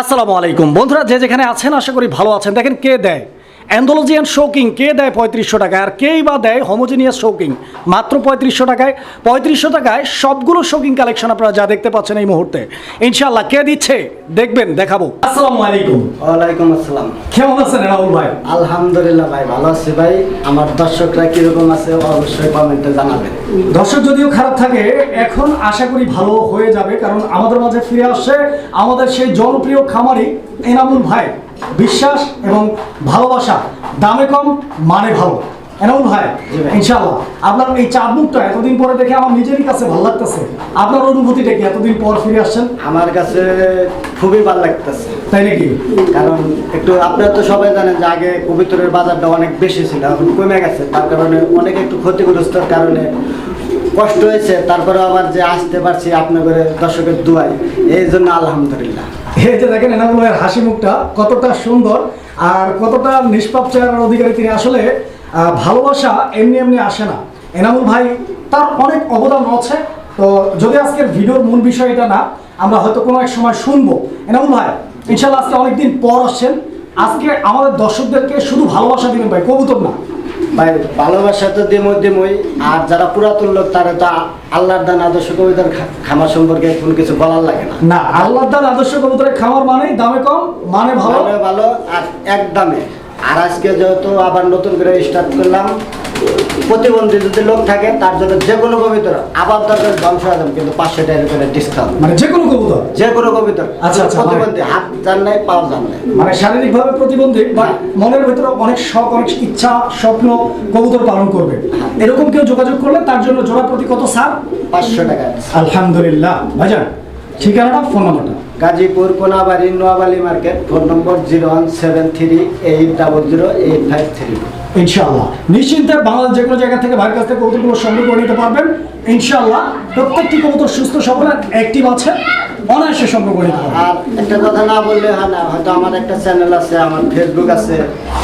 আসসালামু আলাইকুম। বন্ধুরা যে যেখানে আছেন আশা করি ভালো আছেন। দেখেন কে দেয়? অ্যান্ডোলজিয়ান শৌকিং কে দেয় পঁয়ত্রিশশো টাকায় আর কেই বা দেয় হোমোজিনিয়াস শৌকিং মাত্র পঁয়ত্রিশশো টাকায়। পঁয়ত্রিশশো টাকায় সবগুলো শৌকিং কালেকশন আপনারা যা দেখতে পাচ্ছেন এই মুহূর্তে। ইনশাল্লাহ কে দিচ্ছে? দেখবেন দেখাবো। আসসালামু আলাইকুম। ওয়ালাইকুম আসসালাম। কেমন আছেন রাহুল ভাই? আলহামদুলিল্লাহ ভাই ভালো আছি ভাই। আমার দর্শকরা কীরকম আছে অবশ্যই কমেন্টে জানাবেন। দর্শক যদিও খারাপ থাকে এখন আশা করি ভালো হয়ে যাবে কারণ আমাদের মাঝে ফিরে আসছে আমাদের সেই জনপ্রিয় খামারি এনামুল ভাই। বিশ্বাস এবং ভালোবাসা দামে কম মানে ভালো। এনামুল ভাই জি ভাই। ইনশাআল্লাহ। আপনার এই চাঁদ মুখটা এতদিন পরে দেখে আমার নিজেরই কাছে ভালো লাগতেছে। আপনার অনুভূতিটা কি? এতদিন পর ফিরে আসছেন? আমার কাছে খুবই ভালো লাগতেছে। তাই নাকি? কারণ একটু আপনারা তো সবাই জানেন যে আগে কবিতরের বাজারটা অনেক বেশি ছিল এখন কমে গেছে। তার কারণে অনেক একটু ক্ষতিগ্রস্তর কারণে কষ্ট হয়েছে। তারপরে আবার যে আসতে পারছি আপনাদের দর্শকের দুয়াই এই জন্য আলহামদুলিল্লাহ। এই যে দেখেন এনামুল ভাইয়ের হাসি মুখটা কতটা সুন্দর আর কতটা নিষ্পাপ চেহারার অধিকারী তিনি আসলে ভালোবাসা এমনি এমনি আসে না। এনামুল ভাই তার অনেক অবদান রয়েছে। তো যদি আজকের ভিডিওর মূল বিষয় এটা না, আমরা হয়তো কোনো এক সময় শুনব। এনামুল ভাই ইনশাল্লাহ আজকে অনেকদিন পর আসছেন। আজকে আমাদের দর্শকদেরকে শুধু ভালোবাসা দিবেন ভাই, কবুতর না। ভাই ভালোবাসা তো দিমই দিমই আর যারা পুরাতন লোক তারা তো আল্লাহর দান আদর্শ কবিতার খামার সম্পর্কে কোনো কিছু বলার লাগে না। না আল্লাহর দান আদর্শ কবিতার খামার মানেই দামে কম মানে ভালো। ভালো ভালো আর এক দামে। আর আজকে যেহেতু আবার নতুন করে স্টার্ট করলাম প্রতিবন্ধী যদি লোক থাকে তার জন্য যে কোনো কবিতর আবার দরকার ধ্বংস হয়ে যাবে কিন্তু পাঁচশো টাকা করে ডিসকাউন্ট মানে যে কোনো কবুতর যে কোনো কবিতর আচ্ছা, আচ্ছা, প্রতিবন্ধী হাত জান নাই পাও জান নাই। মানে শারীরিকভাবে প্রতিবন্ধী বা মনের ভেতরে অনেক শখ অনেক ইচ্ছা স্বপ্ন কবুতর পালন করবে। এরকম কেউ যোগাযোগ করলে তার জন্য জোড়া প্রতি কত স্যার? পাঁচশো টাকা। আলহামদুলিল্লাহ। ভাইজান ঠিকানাটা ফোন নাম্বারটা Gazipur Konabari Noabali market phone number zero one seven three eight double zero eight five three. ইনশাআল্লাহ। নিশ্চিন্তে বাংলাদেশ যে কোনো জায়গা থেকে ভাইয়ের কাছ থেকে কবুতরগুলো সংগ্রহ করে নিতে পারবেন। ইনশাআল্লাহ প্রত্যেকটি কবুতর সুস্থ সবল অ্যাক্টিভ আছে। অনায়াসে সংগ্রহ করে নিতে পারবেন। আর একটা কথা না বললে হয় না হয়তো আমার একটা চ্যানেল আছে আমার ফেসবুক আছে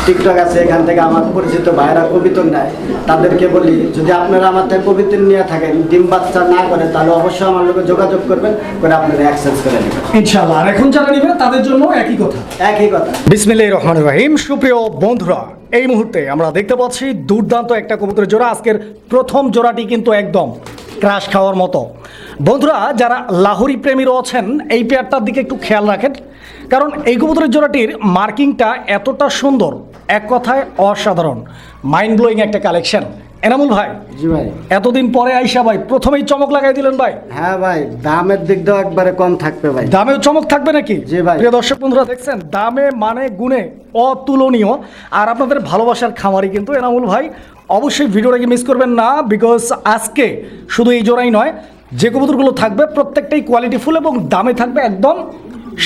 টিকটক আছে এখান থেকে আমার পরিচিত ভাইরা কবিতর নেয়। তাদেরকে বলি যদি আপনারা আমার থেকে কবিতর নিয়ে থাকেন ডিম বাচ্চা না করে তাহলে অবশ্যই আমার লোকে যোগাযোগ করবেন করে আপনারা এক্সচেঞ্জ করে নেবেন। ইনশাআল্লাহ। আর এখন যারা নেবেন তাদের জন্য একই কথা। একই কথা। বিসমিল্লাহ রহমান রহিম। সুপ্রিয় বন্ধুরা এই মুহূর্তে আমরা দেখতে পাচ্ছি দুর্দান্ত একটা কবুতরের জোড়া। আজকের প্রথম জোড়াটি কিন্তু একদম ক্রাশ খাওয়ার মতো। বন্ধুরা, যারা লাহোরি প্রেমী রয়েছেন, এই পেয়ারটার দিকে একটু খেয়াল রাখেন, কারণ এই কবুতরের জোড়াটির মার্কিংটা এতটা সুন্দর, এক কথায় অসাধারণ। মাইন্ড ব্লোয়িং একটা কালেকশন এনামুল ভাই জি ভাই। এতদিন পরে আইসা ভাই প্রথমেই চমক লাগাই দিলেন ভাই। হ্যাঁ ভাই দামের দিক দিয়েও একবারে কম থাকবে ভাই। দামেও চমক থাকবে নাকি? জি ভাই। প্রিয় দর্শক বন্ধুরা দেখছেন দামে মানে গুণে অতুলনীয়। আর আপনাদের ভালোবাসার খামারি কিন্তু এনামুল ভাই। অবশ্যই ভিডিওটাকে মিস করবেন না বিকজ আজকে শুধু এই জোড়াই নয় যে কবুতরগুলো থাকবে প্রত্যেকটাই কোয়ালিটিফুল এবং দামে থাকবে একদম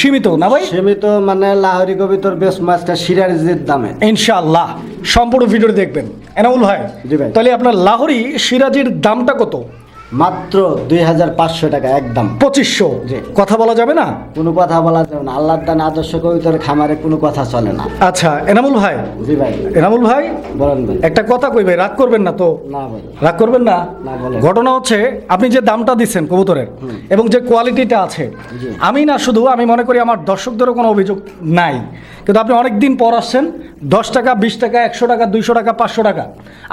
সীমিত না ভাই? সীমিত মানে লাহোরি কবিতর বেশ মাছটা সিরাজের দামে। ইনশাআল্লাহ সম্পূর্ণ ভিডিও দেখবেন। এনামুল ভাই। তাহলে আপনার লাহোরি সিরাজির দামটা কত? মাত্র দুই হাজার পাঁচশো টাকা একদম। পঁচিশশো। কথা বলা যাবে না? কোনো কথা বলা যাবে না। আল্লাহর দান আদর্শ কবিতার খামারে কোনো কথা চলে না। আচ্ছা এনামুল ভাই। জি ভাই। এনামুল ভাই বলেন ভাই। একটা কথা কই ভাই রাগ করবেন না তো? না ভাই। রাগ করবেন না। ঘটনা হচ্ছে আপনি যে দামটা দিচ্ছেন কবুতরের এবং যে কোয়ালিটিটা আছে আমি না শুধু আমি মনে করি আমার দর্শকদেরও কোনো অভিযোগ নাই। কিন্তু আপনি অনেক দিন পর আসছেন দশ টাকা বিশ টাকা একশো টাকা দুইশো টাকা পাঁচশো টাকা।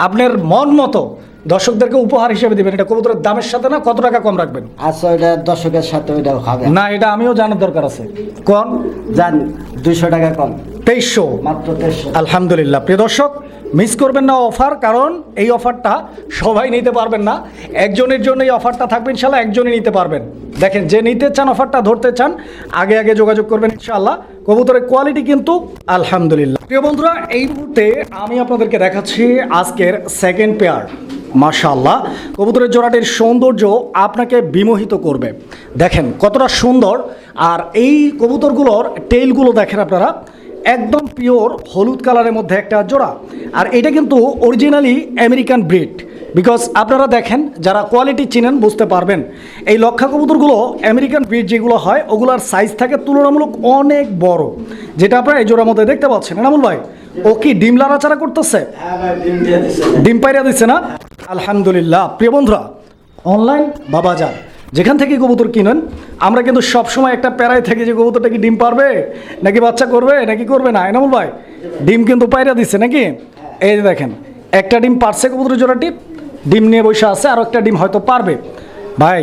আপনার মন মতো দর্শকদেরকে উপহার হিসেবে দিবেন। এটা কবুতরের দামের সাথে না কত টাকা কম রাখবেন? আচ্ছা ওইটা দর্শকের সাথে ওইটাও হবে। না এটা আমিও জানার দরকার আছে। কম? জান দুইশো টাকা কম। তেইশশো? মাত্র তেইশশো। আলহামদুলিল্লাহ। প্রিয় দর্শক মিস করবেন না অফার কারণ এই অফারটা সবাই নিতে পারবেন না। একজনের জন্য এই অফারটা থাকবে ইনশাল্লাহ একজনই নিতে পারবেন। দেখেন যে নিতে চান অফারটা ধরতে চান আগে আগে যোগাযোগ করবেন ইনশাল্লাহ। কবুতরের কোয়ালিটি কিন্তু আলহামদুলিল্লাহ। প্রিয় বন্ধুরা এই মুহূর্তে আমি আপনাদেরকে দেখাচ্ছি আজকের সেকেন্ড পেয়ার মাশাল্লাহ কবুতরের জোড়াটির সৌন্দর্য আপনাকে বিমোহিত করবে। দেখেন কতটা সুন্দর। আর এই কবুতরগুলোর টেইলগুলো দেখেন আপনারা একদম পিওর হলুদ কালারের মধ্যে একটা জোড়া। আর এটা কিন্তু অরিজিনালি আমেরিকান ব্রিড বিকজ আপনারা দেখেন যারা কোয়ালিটি চিনেন বুঝতে পারবেন। এই লক্ষা কবুতরগুলো আমেরিকান ব্রিড যেগুলো হয় ওগুলোর সাইজ থাকে তুলনামূলক অনেক বড়। যেটা আপনারা এই জোড়ার মধ্যে দেখতে পাচ্ছেন। এনামুল ভাই ও কি ডিম লাড়াচাড়া করতেছে? ডিম পাইরা দিচ্ছে না? আলহামদুলিল্লাহ। প্রিয় বন্ধুরা অনলাইন বা বাজার যেখান থেকে কবুতর কিনেন আমরা কিন্তু সবসময় একটা প্যারায় থেকে যে কবুতরটা কি ডিম পারবে নাকি বাচ্চা করবে নাকি করবে না এনামুল ভাই? ডিম কিন্তু পায়রা দিচ্ছে নাকি? এই যে দেখেন একটা ডিম পারছে কবুতরের জোড়াটি ডিম নিয়ে বসে আছে আর একটা ডিম হয়তো পারবে। ভাই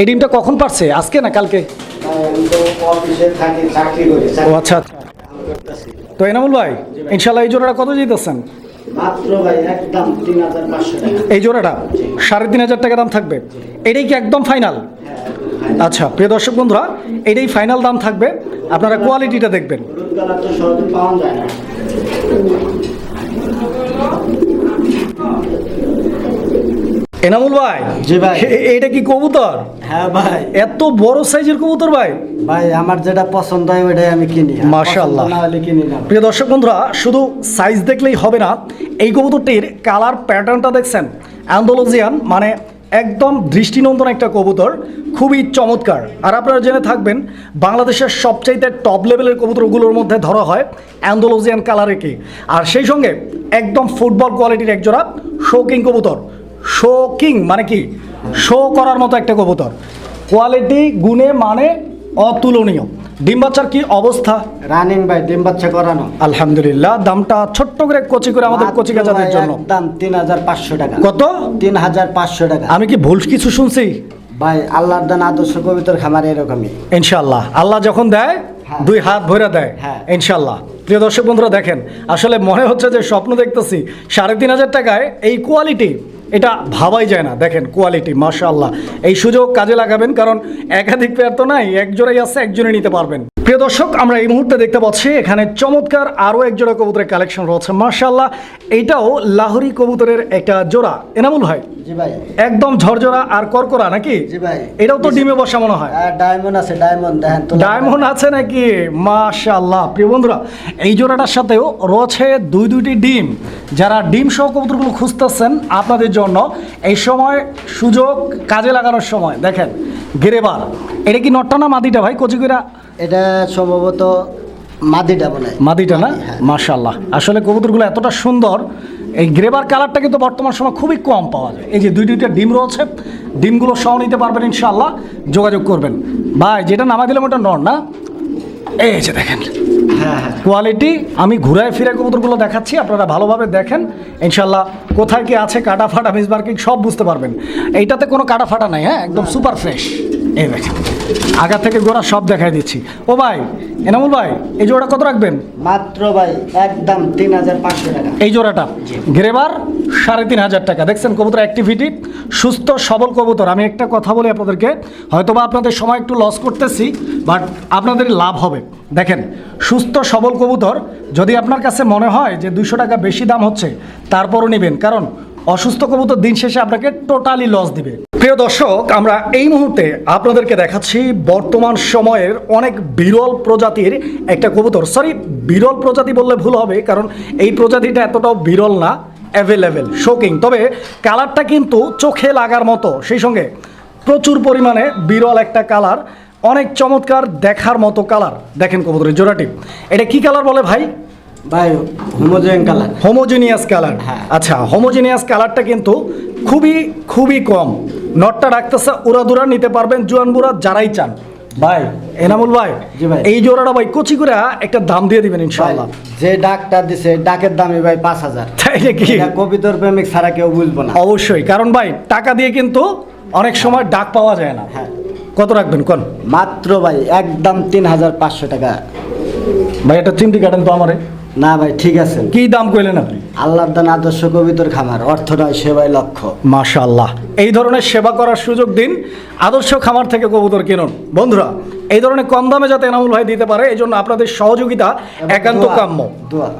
এই ডিমটা কখন পারছে? আজকে না কালকে? ও আচ্ছা আচ্ছা। তো এনামুল ভাই ইনশাল্লাহ এই জোড়াটা কত দিতেছেন? এই জোড়াটা সাড়ে তিন হাজার টাকা দাম থাকবে। এটাই কি একদম ফাইনাল আচ্ছা প্রিয় দর্শক বন্ধুরা এটাই ফাইনাল দাম থাকবে। আপনারা কোয়ালিটিটা দেখবেন হলুদ কালার তো সহজে পাওয়া যায় না এনামুল ভাই জি ভাই। এটা কি কবুতর? হ্যাঁ ভাই। এত বড় সাইজের কবুতর ভাই? ভাই আমার যেটা পছন্দ হয় ওটাই আমি কিনি। মাশাআল্লাহ। না হলে কিনি না। প্রিয় দর্শক বন্ধুরা শুধু সাইজ দেখলেই হবে না এই কবুতরটির কালার প্যাটার্নটা দেখছেন? অ্যান্ডোলজিয়ান মানে একদম দৃষ্টিনন্দন একটা কবুতর খুবই চমৎকার। আর আপনারা জেনে থাকবেন বাংলাদেশের সবচাইতে টপ লেভেলের কবুতরগুলোর মধ্যে ধরা হয় অ্যান্ডোলজিয়ান কালারেকে আর সেই সঙ্গে একদম ফুটবল কোয়ালিটির একজোড়া শোকিং কবুতর শোকিং মানে কি? শো করার মতো একটা কবুতর। কোয়ালিটি গুণে মানে অতুলনীয়। ডিম বাচ্চার কি অবস্থা? রানিং ভাই ডিম বাচ্চা করানো। আলহামদুলিল্লাহ দামটা ছোট্ট করে কচি করে আমাদের কচি কাচাদের জন্য। দাম তিন হাজার পাঁচশো টাকা। কত? তিন হাজার পাঁচশো টাকা। আমি কি ভুল কিছু শুনছি? ভাই আল্লাহর দান আদর্শ কবিতার খামার এরকমই। ইনশাল্লাহ আল্লাহ যখন দেয় হ্যাঁ। দুই হাত ভরে দেয়। হ্যাঁ। ইনশাল্লাহ প্রিয় দর্শক বন্ধুরা দেখেন আসলে মনে হচ্ছে যে স্বপ্ন দেখতেছি সাড়ে তিন হাজার টাকায় এই কোয়ালিটি এটা ভাবাই যায় না। দেখেন কোয়ালিটি মাশাল্লাহ এই সুযোগ কাজে লাগাবেন, কারণ একাধিক পেয়ার তো নাই, একজোড়াই আছে, একজনে নিতে পারবেন। প্রিয় দর্শক আমরা এই মুহূর্তে দেখতে পাচ্ছি এখানে চমৎকার আরও এক জোড়া কবুতরের কালেকশন রয়েছে। মাশাআল্লাহ এইটাও লাহোরি কবুতরের একটা জোড়া। এনামুল ভাই? জি ভাই। একদম ঝরঝরা আর করকরা নাকি? জি ভাই। এটাও তো ডিমে বসা মনে হয়। ডায়মন্ড আছে ডায়মন্ড দেখেন ডায়মন্ড আছে নাকি? মাশাল্লাহ প্রিয় বন্ধুরা এই জোড়াটার সাথেও রয়েছে দুই দুইটি ডিম। যারা ডিম সহ কবুতরগুলো খুঁজতেছেন আপনাদের জন্য এই সময় সুযোগ কাজে লাগানোর সময়। দেখেন গেরেবার। এটা কি নটটা না মাদিটা ভাই কচিকুরা এটা সম্ভবত মাদিটা বলে মাদিটা না? হ্যাঁ। মাশাল্লাহ আসলে কবুতরগুলো এতটা সুন্দর এই গ্রেবার কালারটা কিন্তু বর্তমান সময় খুবই কম পাওয়া যায়। এই যে দুই দুইটা ডিম রয়েছে ডিমগুলো সহ নিতে পারবেন ইনশাল্লাহ যোগাযোগ করবেন। ভাই যেটা নামা দিলাম ওটা নর না? এই যে দেখেন। হ্যাঁ হ্যাঁ। কোয়ালিটি আমি ঘুরায় ফিরে কবুতরগুলো দেখাচ্ছি আপনারা ভালোভাবে দেখেন। ইনশাল্লাহ কোথায় কি আছে কাটা ফাটা মিস মার্কিং সব বুঝতে পারবেন। এইটাতে কোনো কাটা ফাটা নাই হ্যাঁ? একদম সুপার ফ্রেশ। এই দেখেন আগা থেকে গোড়া সব দেখাই দিচ্ছি। ও ভাই এনামুল ভাই এই জোড়া কত রাখবেন? মাত্র ভাই একদম তিন হাজার পাঁচশো টাকা। এই জোড়াটা গ্রেবার সাড়ে তিন হাজার টাকা। দেখছেন কবুতর অ্যাক্টিভিটি সুস্থ সবল কবুতর। আমি একটা কথা বলি আপনাদেরকে হয়তোবা আপনাদের সময় একটু লস করতেছি বাট আপনাদের লাভ হবে। দেখেন সুস্থ সবল কবুতর যদি আপনার কাছে মনে হয় যে দুশো টাকা বেশি দাম হচ্ছে তারপরও নেবেন। কারণ অসুস্থ কবুতর দিন শেষে আপনাকে টোটালি লস দিবে। প্রিয় দর্শক, আমরা এই মুহূর্তে আপনাদেরকে দেখাচ্ছি বর্তমান সময়ের অনেক বিরল প্রজাতির একটা কবুতর। সরি বিরল প্রজাতি বললে ভুল হবে, কারণ এই প্রজাতিটা এতটাও বিরল না অ্যাভেলেবেল শোকিং তবে কালারটা কিন্তু চোখে লাগার মতো, সেই সঙ্গে প্রচুর পরিমাণে বিরল একটা কালার অনেক চমৎকার দেখার মতো কালার দেখেন কবুতরের জোড়াটি। এটা কি কালার বলে ভাই? ভাই হোমোজেন কালার হোমোজিনিয়াস কালার। আচ্ছা হোমোজিনিয়াস কালারটা কিন্তু খুবই খুবই কম। নটটা রাখতেছে উড়াদুরা নিতে পারবেন জুয়ানবুরা যারাই চান। ভাই। এনামুল ভাই এই জোড়াটা ভাই কচি করে একটা দাম দিয়ে দিবেন ইনশাআল্লাহ। যে ডাকটা দিছে ডাকের দামই ভাই পাঁচ হাজার। তাই নাকি কবিতর প্রেমিক ছাড়া কেউ বুঝব না। অবশ্যই কারণ ভাই টাকা দিয়ে কিন্তু অনেক সময় ডাক পাওয়া যায় না। হ্যাঁ। কত রাখবেন কোন? মাত্র ভাই একদম তিন হাজার পাঁচশো টাকা। ভাই একটা চিমটি কাটেন তো আমারে। না ভাই ঠিক আছে। কি দাম কইলেন আপনি? আল্লাহর দান আদর্শ কবিতর খামার অর্থ নয় সেবাই লক্ষ্য। মাশাআল্লাহ। এই ধরনের সেবা করার সুযোগ দিন আদর্শ খামার থেকে কবুতর কিনুন। বন্ধুরা এই ধরনের কম দামে যাতে এনামুল ভাই দিতে পারে এই জন্য আপনাদের সহযোগিতা একান্ত কাম্য।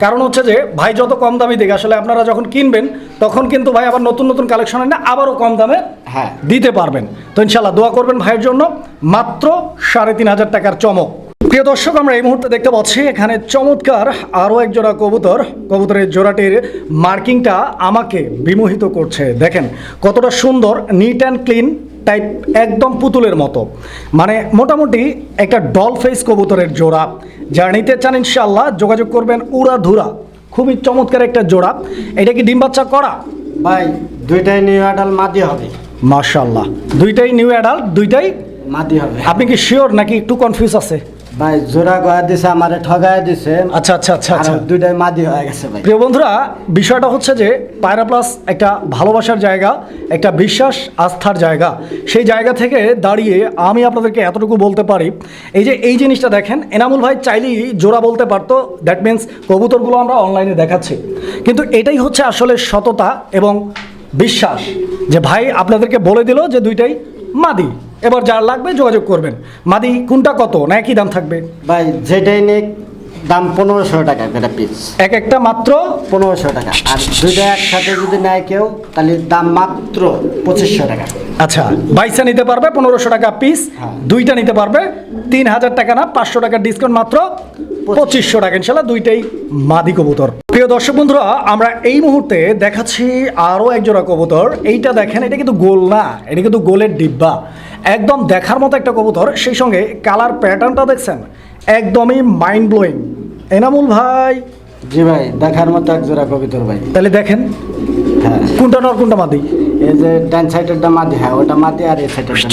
কারণ হচ্ছে যে ভাই যত কম দামে দিকে আসলে আপনারা যখন কিনবেন তখন কিন্তু ভাই আবার নতুন নতুন কালেকশন এনে আবারও কম দামে হ্যাঁ। দিতে পারবেন। তো ইনশাল্লাহ দোয়া করবেন ভাইয়ের জন্য মাত্র সাড়ে তিন হাজার টাকার চমক। প্রিয় দর্শক আমরা এই মুহূর্তে দেখতে পাচ্ছি এখানে চমৎকার আরও এক জোড়া কবুতর। কবুতরের জোড়াটির মার্কিংটা আমাকে বিমোহিত করছে। দেখেন কতটা সুন্দর নিট অ্যান্ড ক্লিন টাইপ একদম পুতুলের মতো। মানে মোটামুটি একটা ডল ফেস কবুতরের জোড়া। যারা নিতে চান ইনশাল্লাহ যোগাযোগ করবেন উড়া ধুরা। খুবই চমৎকার একটা জোড়া। এটা কি ডিম বাচ্চা করা? ভাই দুইটাই নিউ আডাল মাদি হবে। মাশাল্লাহ দুইটাই নিউ অ্যাডাল্ট দুইটাই মাদি হবে। আপনি কি শিওর নাকি একটু কনফিউজ আছে? ভাই জোড়া গয়া দিছে আমারে ঠগায় দিছে। আচ্ছা আচ্ছা আচ্ছা আচ্ছা। দুইটাই মাদি হয়ে গেছে ভাই। প্রিয় বন্ধুরা বিষয়টা হচ্ছে যে পায়রা প্লাস একটা ভালোবাসার জায়গা একটা বিশ্বাস আস্থার জায়গা। সেই জায়গা থেকে দাঁড়িয়ে আমি আপনাদেরকে এতটুকু বলতে পারি। এই যে এই জিনিসটা দেখেন এনামুল ভাই চাইলেই জোড়া বলতে পারতো দ্যাট মিন্স কবুতরগুলো আমরা অনলাইনে দেখাচ্ছি। কিন্তু এটাই হচ্ছে আসলে সততা এবং বিশ্বাস। যে ভাই আপনাদেরকে বলে দিল যে দুইটাই মাদি। এবার যার লাগবে যোগাযোগ করবেন। মাদি কোনটা কত? না একই দাম থাকবে। ভাই যেটাই নিক দাম পনেরোশো টাকা করে পিস এক একটা মাত্র? পনেরোশো টাকা। আর দুইটা একসাথে যদি নেয় কেউ তাহলে দাম মাত্র পঁচিশশো টাকা। আচ্ছা বাইসা নিতে পারবে পনেরোশো টাকা পিস হ্যাঁ। দুইটা নিতে পারবে তিন হাজার টাকা না পাঁচশো টাকার ডিসকাউন্ট মাত্র পঁচিশশো টাকা। ইনশাল্লাহ দুইটাই মাদি কবুতর। প্রিয় দর্শক বন্ধুরা আমরা এই মুহূর্তে দেখাচ্ছি আরও একজোড়া কবুতর। এইটা দেখেন এটা কিন্তু গোল না এটা কিন্তু গোলের ডিব্বা। একদম দেখার মতো একটা কবুতর সেই সঙ্গে কালার প্যাটার্নটা দেখছেন একদমই মাইন্ড ব্লোয়িং এনামুল ভাই। জি ভাই দেখার মতো এক জোড়া কবিতর ভাই। তাহলে দেখেন হ্যাঁ। কোনটা নর কোনটা মাদি? এই যে ডান সাইডেরটা মাদি হ্যাঁ ওটা মাদি আর এই সাইডেরটা।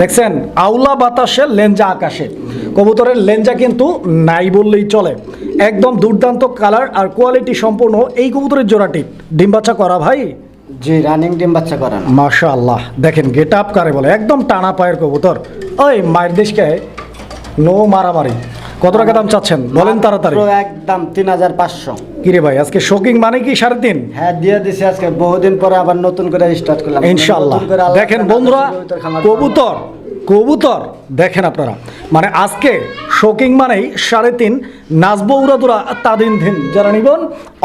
দেখছেন আউলা বাতাসে লেঞ্জা আকাশে। কবুতরের লেঞ্জা কিন্তু নাই বললেই চলে। একদম দুর্দান্ত কালার আর কোয়ালিটি সম্পূর্ণ এই কবুতরের জোড়াটি। ডিম বাচ্চা করা ভাই? জি রানিং ডিম বাচ্চা করানো মাশা আল্লাহ দেখেন গেট আপ কারে বলে একদম টানা পায়ের কবুতর। ওই মায়ের দেশকে নো মারামারি। কত টাকা দাম চাচ্ছেন? বলেন তাড়াতাড়ি। একদম তিন হাজার পাঁচশো। কিরে ভাই আজকে শোকিং মানে কি সাড়ে তিন হ্যাঁ দিয়ে দিছি আজকে। বহুদিন পরে আবার নতুন করে স্টার্ট করলাম। ইনশাল্লাহ নতুন করে আল্লাহ দেখেন বন্ধুরা কবুতর কবুতর দেখেন আপনারা। মানে আজকে শোকিং মানেই সাড়ে তিন নাচবো উড়াদুরা তাদিন দিন। যারা নিবেন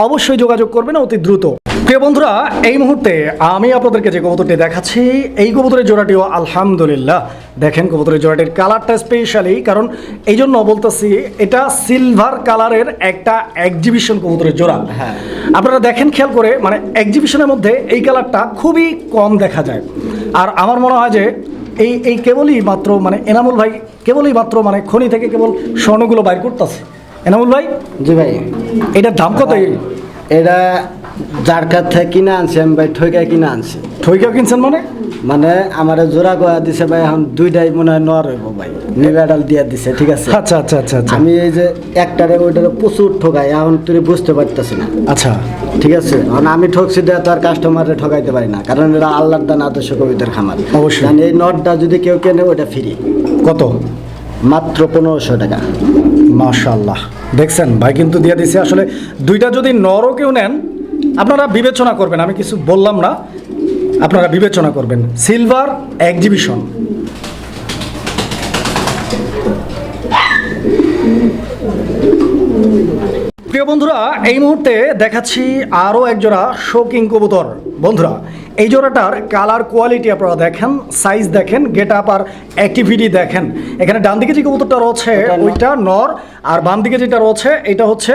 অবশ্যই যোগাযোগ করবেন অতি দ্রুত। প্রিয় বন্ধুরা এই মুহূর্তে আমি আপনাদেরকে যে কবুতরটি দেখাচ্ছি এই কবুতরের জোড়াটিও আলহামদুলিল্লাহ। দেখেন কবুতরের জোড়াটির কালারটা স্পেশালি কারণ এই জন্য বলতেছি এটা সিলভার কালারের একটা এক্সিবিশন কবুতরের জোড়া। হ্যাঁ। আপনারা দেখেন খেয়াল করে মানে এক্সিবিশনের মধ্যে এই কালারটা খুবই কম দেখা যায়। আর আমার মনে হয় যে এই এই কেবলই মাত্র মানে এনামুল ভাই কেবলই মাত্র মানে খনি থেকে কেবল স্বর্ণগুলো বাইর করতেছে। এনামুল ভাই? জি ভাই। এটার দাম কত এটা যার কাছ থেকে কিনে আনছি আমি ভাই ঠইকায় কিনে আনছি। ঠইকা কিনছেন মানে? মানে আমার জোড়া গোয়া দিছে ভাই এখন দুইটাই মনে হয় নর হইব ভাই। নিবেডাল দিয়া দিছে ঠিক আছে? আচ্ছা আচ্ছা আচ্ছা আচ্ছা। আমি এই যে একটারে ওইটারে প্রচুর ঠকাই এখন তুই বুঝতে পারতেছি না। আচ্ছা। ঠিক আছে? এখন আমি ঠকছি দেয়া তো আর কাস্টমারে ঠকাইতে পারি না কারণ এটা আল্লাহর দান আদর্শ কবিতার খামার। অবশ্যই। কারণ এই নটটা যদি কেউ কেনে ওটা ফ্রি কত? মাত্র পনেরোশো টাকা। মাশাল্লাহ দেখছেন ভাই কিন্তু দিয়ে দিছে। আসলে দুইটা যদি নরও কেউ নেন আপনারা বিবেচনা করবেন আমি কিছু বললাম না আপনারা বিবেচনা করবেন। সিলভার এক্সিবিশন প্রিয় বন্ধুরা এই মুহূর্তে দেখাচ্ছি আরও এক জোড়া শোকিং কবুতর। বন্ধুরা এই জোড়াটার কালার কোয়ালিটি আপনারা দেখেন সাইজ দেখেন গেট আপ আর অ্যাক্টিভিটি দেখেন। এখানে ডান দিকে যে কবুতরটা রয়েছে। ওইটা নর। আর বাম দিকে যেটা রয়েছে এটা হচ্ছে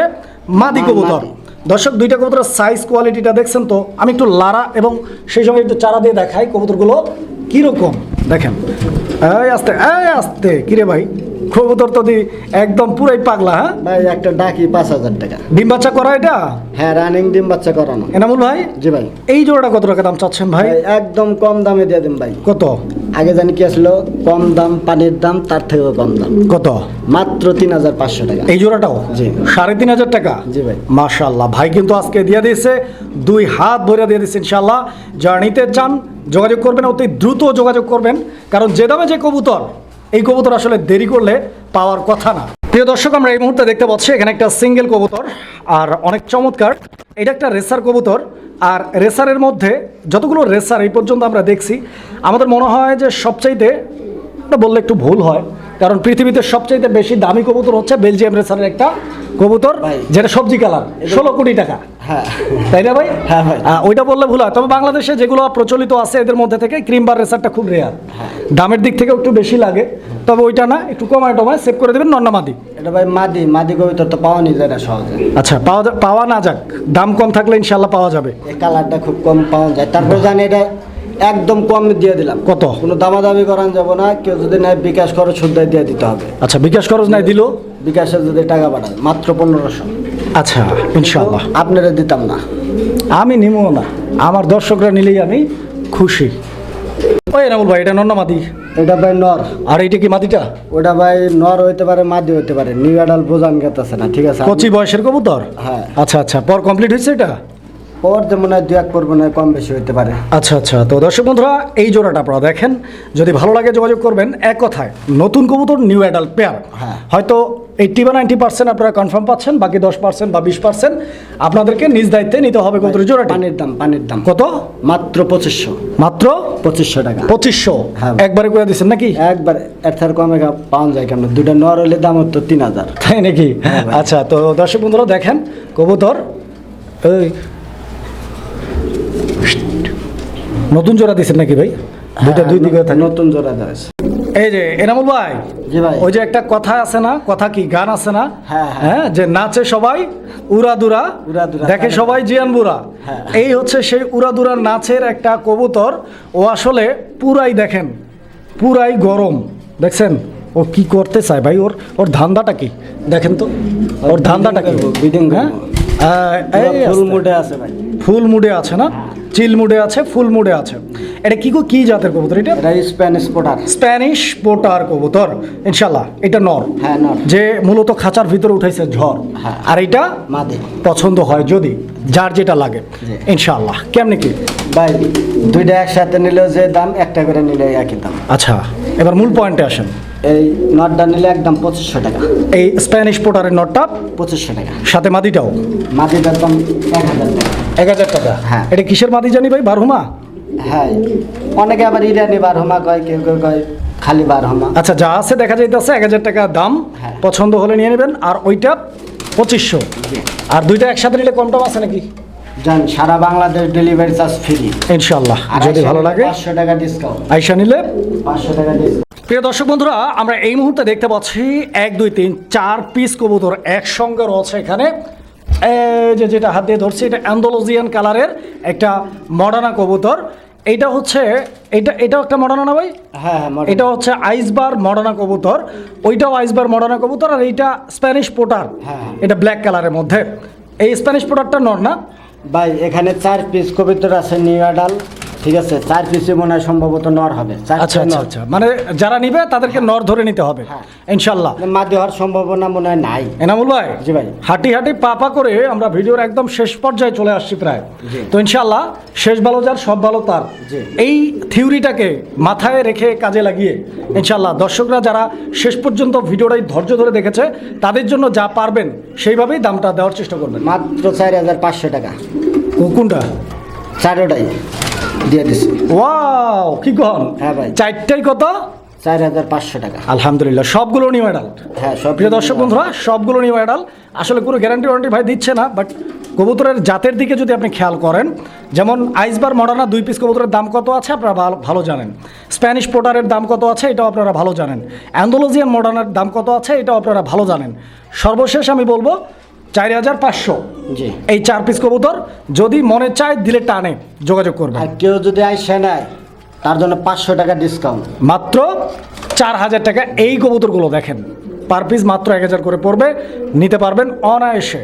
মাদি কবুতর। দর্শক দুইটা কবুতরের সাইজ কোয়ালিটিটা দেখছেন তো? আমি একটু লারা এবং সেই সঙ্গে একটু চারা দিয়ে দেখাই কবুতরগুলো কীরকম। দেখেন। এই আস্তে এই আস্তে। কিরে ভাই? কবুতর তো দি একদম পুরাই পাগলা হ্যাঁ? ভাই একটা ডাকি পাঁচ হাজার টাকা। ডিম বাচ্চা করা এটা? হ্যাঁ রানিং ডিম বাচ্চা করানো। এনামুল ভাই? জি ভাই। এই জোড়াটা কত টাকা দাম চাচ্ছেন ভাই? ভাই একদম কম দামে দিয়ে দিন ভাই। কত? আগে জানি কি আসলো? কম দাম পানির দাম তার থেকেও কম দাম। কত? মাত্র তিন হাজার পাঁচশো টাকা। এই জোড়াটাও? জি। সাড়ে তিন হাজার টাকা? জি ভাই। মাশাল্লাহ ভাই কিন্তু আজকে দিয়ে দিয়েছে দুই হাত ভরে দিয়ে দিয়েছে ইনশাল্লাহ যারা নিতে চান যোগাযোগ করবেন অতি দ্রুত যোগাযোগ করবেন। কারণ যে দামে যে কবুতর এই কবুতর আসলে দেরি করলে পাওয়ার কথা না। প্রিয় দর্শক আমরা এই মুহূর্তে দেখতে পাচ্ছি এখানে একটা সিঙ্গেল কবুতর। আর অনেক চমৎকার এটা একটা রেসার কবুতর। আর রেসারের মধ্যে যতগুলো রেসার এই পর্যন্ত আমরা দেখছি আমাদের মনে হয় যে সবচাইতে এটা বললে একটু ভুল হয় কারণ পৃথিবীতে সবচাইতে বেশি দামি কবুতর হচ্ছে বেলজিয়াম রেসারের একটা কবুতর যেটা সবজি কালার ষোলো কোটি টাকা। হ্যাঁ। তাই না ভাই? হ্যাঁ ভাই। ওইটা বললে ভুল হয়। তবে বাংলাদেশে যেগুলো প্রচলিত আছে এদের মধ্যে থেকে ক্রিম বার রেসারটা খুব রেয়ার হ্যাঁ। দামের দিক থেকে একটু বেশি লাগে। তবে ওইটা না একটু কমায় টমায় সেভ করে দেবেন। নন্না মাদি। এটা ভাই মাদি মাদি কবিতা তো পাওয়া নি যায় না সহজে। আচ্ছা পাওয়া পাওয়া না যাক। দাম কম থাকলে ইনশাল্লাহ পাওয়া যাবে। এই কালারটা খুব কম পাওয়া যায়। তারপর জানি এটা একদম কম দিয়ে দিলাম। কত? কোনো দামাদামি করান যাব না কেউ যদি নেয় বিকাশ খরচ শুদ্ধ দিয়ে দিতে হবে। আচ্ছা বিকাশ খরচ নাই দিল? বিকাশে যদি টাকা পাঠায় মাত্র পনেরোশো। আচ্ছা ইনশাল্লাহ আপনারা দিতাম না। আমি নিমো না আমার দর্শকরা নিলেই আমি খুশি। ওই এনামুল ভাই এটা নন্না মাদি? এটা ভাই নর। আর এইটা কি মাদিটা? ওটা ভাই নর হইতে পারে মাদি হইতে পারে। নিউ অ্যাডাল বোঝান গেতেছে না ঠিক আছে? কচি বয়সের কবুতর? হ্যাঁ। আচ্ছা আচ্ছা পর কমপ্লিট হয়েছে এটা? পর যে মনে হয় দু এক পর্ব নয় কম বেশি হইতে পারে। আচ্ছা আচ্ছা। তো দর্শক বন্ধুরা এই জোড়াটা আপনারা দেখেন। যদি ভালো লাগে যোগাযোগ করবেন এক কথায় নতুন কবুতর নিউ অ্যাডাল্ট পেয়ার হ্যাঁ। হয়তো এইট্টি বা নাইনটি পার্সেন্ট আপনারা কনফার্ম পাচ্ছেন বাকি দশ পার্সেন্ট বা বিশ পার্সেন্ট আপনাদেরকে নিজ দায়িত্বে নিতে হবে কবুতরের জোড়াটা। পানির দাম পানির দাম। কত? মাত্র পঁচিশশো। মাত্র? পঁচিশশো টাকা। পঁচিশশো? হ্যাঁ। একবারে করে দিচ্ছেন নাকি? একবার এর থেকে কমে পাওয়া যায় কেন দুটা নর হলে দাম হতো তিন হাজার। তাই নাকি? হ্যাঁ আচ্ছা তো দর্শক বন্ধুরা দেখেন কবুতর এই নতুন জোড়া দিচ্ছেন নাকি ভাই? দুইটা দুই দিকে থাকে। নতুন জোড়া দেওয়া এই যে এনামুল ভাই জি ভাই। ওই যে একটা কথা আছে না কথা কি গান আছে না? হ্যাঁ, হ্যাঁ। হ্যাঁ যে নাচে সবাই উড়াদুরা দেখে সবাই জিয়ান বুড়া। হ্যাঁ। এই হচ্ছে সেই উড়াদুরা নাচের একটা কবুতর ও আসলে পুরাই দেখেন পুরাই গরম দেখছেন? ও কি করতে চায় ভাই? ওর ওর ধান্দাটা কি? দেখেন তো ওর ধান্দাটা কি? হ্যাঁ? ফুল। মুডে আছে ভাই। ফুল মুডে আছে না? চিল মুডে আছে ফুল মুডে আছে। এটা কি গো? কি জাতের কবুতর এটা? এটা স্প্যানিশ পোটার। স্প্যানিশ পোটার কবুতর ইনশাল্লাহ এটা নর। হ্যাঁ নর। যে মূলত খাঁচার ভিতরে উঠাইছে ঝড়। হ্যাঁ। আর এটা মাদি। পছন্দ হয় যদি যার যেটা লাগে। ইনশাল্লাহ কেমনি কি? ভাই দুইটা একসাথে নিলেও যে দাম একটা করে নিলে একই দাম। আচ্ছা এবার মূল পয়েন্টে আসেন। এই নটটা নিলে একদম পঁচিশশো টাকা। এই স্প্যানিশ পোটারের নটটা? পঁচিশশো টাকা। সাথে মাদিটাও? মাদিটার দাম এক হাজার টাকা। এক হাজার টাকা? হ্যাঁ। এটা কিসের মাদি জানি ভাই? বারহুমা? হ্যাঁ অনেকে আবার ইরানি বারহমা কয় কেউ কেউ কয় খালি বারহমা। আচ্ছা যা আছে দেখা যাইতেছে এক হাজার টাকা দাম। হ্যাঁ। পছন্দ হলে নিয়ে নেবেন আর ওইটা পঁচিশশো। আর দুইটা একসাথে নিলে কম টম আছে নাকি? জান সারা বাংলাদেশ ডেলিভারি চার্জ ফ্রি ইনশাল্লাহ যদি ভালো লাগে পাঁচশো টাকা ডিসকাউন্ট আইসা নিলে পাঁচশো টাকা ডিসকাউন্ট প্রিয় দর্শক বন্ধুরা আমরা এই মুহূর্তে দেখতে পাচ্ছি এক দুই তিন চার পিস কবুতর একসঙ্গে রয়েছে এখানে। যে যেটা হাত দিয়ে ধরছি এটা অ্যান্ডোলজিয়ান কালারের একটা মডার্না কবুতর। এইটা হচ্ছে এটা এটাও একটা মডার্না না ভাই? হ্যাঁ হ্যাঁ এটা হচ্ছে আইসবার মডার্না কবুতর। ওইটাও আইসবার মডার্না কবুতর আর এইটা স্প্যানিশ পোটার হ্যাঁ। এটা ব্ল্যাক কালারের মধ্যে। এই স্প্যানিশ পোটারটা নর না? ভাই এখানে চার পিস কবিতর আছে নিউ আডাল ঠিক আছে চার পিসে মনে হয় সম্ভবত নর হবে। আচ্ছা আচ্ছা আচ্ছা। মানে যারা নিবে তাদেরকে নর ধরে নিতে হবে হ্যাঁ। ইনশাল্লাহ। মাদি হওয়ার সম্ভাবনা মনে হয় নাই। এনামুল ভাই জি ভাই। হাঁটি হাঁটি পাপা করে আমরা ভিডিওর একদম শেষ পর্যায়ে চলে আসছি প্রায়। তো ইনশাল্লাহ শেষ ভালো যার সব ভালো তার। এই থিওরিটাকে মাথায় রেখে কাজে লাগিয়ে ইনশাল্লাহ দর্শকরা যারা শেষ পর্যন্ত ভিডিওটাই ধৈর্য ধরে দেখেছে তাদের জন্য যা পারবেন সেইভাবেই দামটা দেওয়ার চেষ্টা করবেন। মাত্র চার হাজার পাঁচশো টাকা। কোনটা? চারোটাই। দিয়ে দিছি। ওয়াও কি কন হ্যাঁ ভাই। চারটাই কত? চার হাজার পাঁচশো টাকা। আলহামদুলিল্লাহ সবগুলো নিউ মেডাল হ্যাঁ সব প্রিয় দর্শক বন্ধুরা সবগুলো নিউ মেডাল আসলে কোনো গ্যারান্টি ওয়ারেন্টি ভাই দিচ্ছে না বাট কবুতরের জাতের দিকে যদি আপনি খেয়াল করেন যেমন আইসবার মডার্না দুই পিস কবুতরের দাম কত আছে আপনারা ভালো ভালো জানেন। স্প্যানিশ পোটারের দাম কত আছে এটাও আপনারা ভালো জানেন। অ্যান্ডোলজিয়ান মডার্নের দাম কত আছে এটাও আপনারা ভালো জানেন। সর্বশেষ আমি বলব চার হাজার পাঁচশো। জি। এই চার পিস কবুতর যদি মনে চায় দিলে টানে যোগাযোগ করবে। আর কেউ যদি আইসে নেয় তার জন্য পাঁচশো টাকা ডিসকাউন্ট মাত্র চার হাজার টাকা এই কবুতরগুলো দেখেন। পার পিস মাত্র এক হাজার করে পড়বে নিতে পারবেন অনায়াসে।